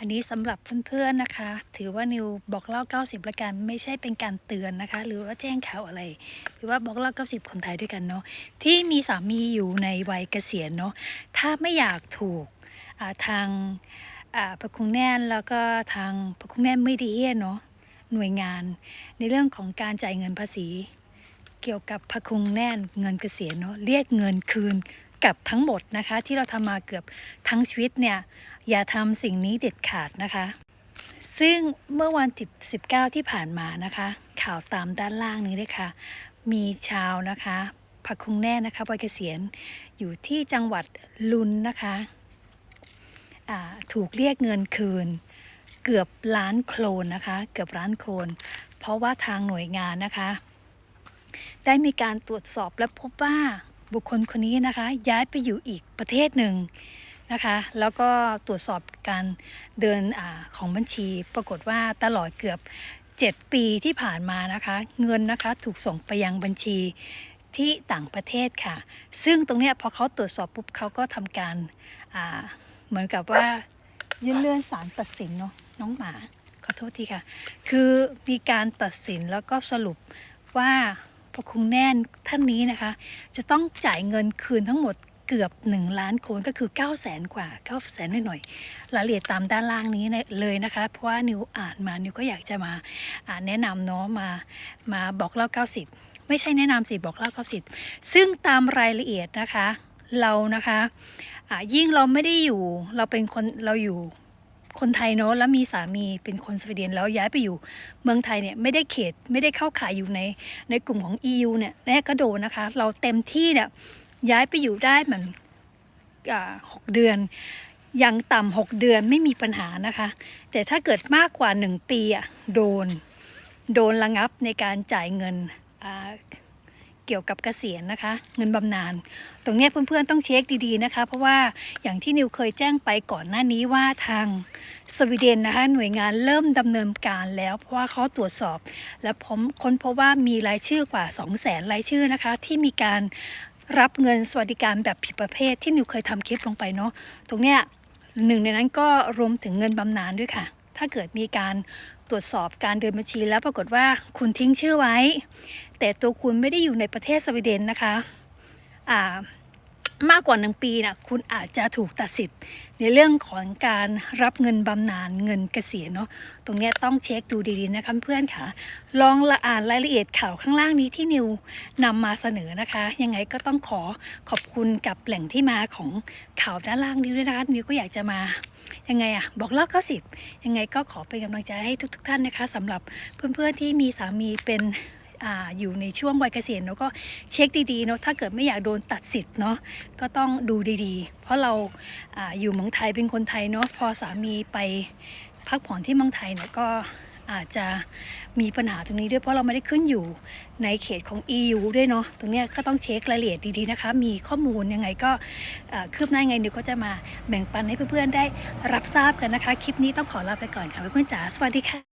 อันนี้สำหรับเพื่อนๆนะคะ ถือว่านิวบอกเล่า 90ละกัน ไม่ใช่เป็นการเตือนนะคะ หรือว่าแจ้งข่าวอะไร หรือว่าบอกเล่า 90 คนไทยด้วยกันเนาะที่มีสามีอยู่ในวัยเกษียณเนาะถ้าไม่อยากถูกทางพระคุณแน่นแล้วก็ทางพระคุณแน่นไม่ดีเนาะหน่วยงาน ในเรื่องของการจ่ายเงินภาษี เกี่ยวกับพคุงแน่นเงินเกษียณเนาะเรียกเงินคืน กับทั้งหมดนะคะ ที่เราทำมาเกือบทั้งชีวิตเนี่ย อย่าทำสิ่งนี้เด็ดขาดนะคะ ซึ่งเมื่อวันที่19 ที่ผ่านมานะคะ ข่าวตามด้านล่างนี้เลยค่ะ มีชาวนะคะพคุงแน่นะคะวัยเกษียณอยู่ที่จังหวัดลุนนะคะถูกเรียกเงินคืน เกือบล้านโคลนนะคะ เกือบล้านโคลน เพราะว่าทางหน่วยงานนะคะ ได้มีการตรวจสอบและพบว่า บุคคลคนนี้นะคะ ย้ายไปอยู่อีกประเทศหนึ่งนะคะ แล้วก็ตรวจสอบการเดินอาของบัญชี ปรากฏว่าตลอดเกือบ 7 ปีที่ผ่านมานะคะ เงินนะคะถูกส่งไปยังบัญชีที่ต่างประเทศค่ะ ซึ่งตรงเนี้ยพอเขาตรวจสอบปุ๊บเขาก็ทำการอ่าเหมือนกับว่ายื่นเลื่อนศาลตัดสินเนาะน้องหมาขอโทษทีค่ะ คือมีการตัดสินแล้วก็สรุปว่า พระคุณแน่นท่านนี้นะคะ จะต้องจ่ายเงินคืนทั้งหมดเกือบ 1 ล้านโคนก็คือ 9 0 0แสนกว่า 9 0 0แสนหน่อยๆรายละเอียดตามด้านล่างนี้เลยนะคะ เพราะว่านิวอ่านมานิวก็อยากจะมาแนะนำเนาะมามาบอกเล่า 90 ไม่ใช่แนะนำสิบอกเล่า 90 ซึ่งตามรายละเอียดนะคะ เรานะคะอ่ายิ่งเราไม่ได้อยู่เราเป็นคนเราอยู่ คนไทยเนาะแล้วมีสามีเป็นคนสวีเดนแล้วย้ายไปอยู่เมืองไทยเนี่ยไม่ได้เขตไม่ได้เข้าข่ายอยู่ในในกลุ่มของ EU เนี่ยแน่ก็โดนนะคะ เราเต็มที่เนี่ยย้ายไปอยู่ได้เหมือนหกเดือนยังต่ำหกเดือนไม่มีปัญหานะคะ แต่ถ้าเกิดมากกว่าหนึ่งปีอะโดน โดนระงับในการจ่ายเงินอ่า เกี่ยวกับเกษียณนะคะ เงินบำนาญตรงนี้เพื่อนๆต้องเช็คดีๆนะคะ เพราะว่าอย่างที่นิวเคยแจ้งไปก่อนหน้านี้ว่าทางสวีเดนนะคะหน่วยงานเริ่มดำเนินการแล้ว เพราะว่าเขาตรวจสอบ และผมค้นพบว่ามีรายชื่อกว่า 2 0 0แสนรายชื่อนะคะ ที่มีการรับเงินสวัสดิการแบบผิดประเภทที่นิวเคยทำคลิปลงไปเนาะตรงเนี้ยหนึ่งในนั้นก็รวมถึงเงินบำนาญด้วยค่ะ ถ้าเกิดมีการ ตรวจสอบการเดินบัญชีแล้วปรากฏว่าคุณทิ้งชื่อไว้ แต่ตัวคุณไม่ได้อยู่ในประเทศสวีเดนนะคะอ่ามากกว่าหนึ่งปีนะคุณอาจจะถูกตัดสิทธิ์ ในเรื่องของการรับเงินบำนาญเงินเกษียณเนาะตรงนี้ต้องเช็คดูดีๆนะคะเพื่อนค่ะ ลองละอ่านรายละเอียดข่าวข้างล่างนี้ที่นิวนำมาเสนอนะคะ ยังไงก็ต้องขอขอบคุณกับแหล่งที่มาของข่าวด้านล่างนี้ด้วยนะคะนิวก็อยากจะมา ยังไงอะบอกเล่าก็สิบยังไงก็ขอเป็นกำลังใจให้ทุก ๆ ท่านนะคะสำหรับเพื่อนๆที่มีสามีเป็นออยู่ในช่วงวัยเกษียณเนาะก็เช็คดีๆเนาะถ้าเกิดไม่อยากโดนตัดสิทธิ์เนาะก็ต้องดูดีๆ เพราะเราอาอยู่เมืองไทยเป็นคนไทยเนาะพอสามีไปพักผ่อนที่เมืองไทยเนี่ยก็ อาจจะมีปัญหาตรงนี้ด้วยเพราะเราไม่ได้ขึ้นอยู่ในเขตของ EU ด้วยเนาะตรงนี้ก็ต้องเช็ครายละเอียดดีๆนะคะ มีข้อมูลยังไงก็คืบหน้ายังไงเดี๋ยวก็จะมาแบ่งปันให้เพื่อนๆได้รับทราบกันนะคะ คลิปนี้ต้องขอลาไปก่อนค่ะเพื่อนๆจ๋าสวัสดีค่ะ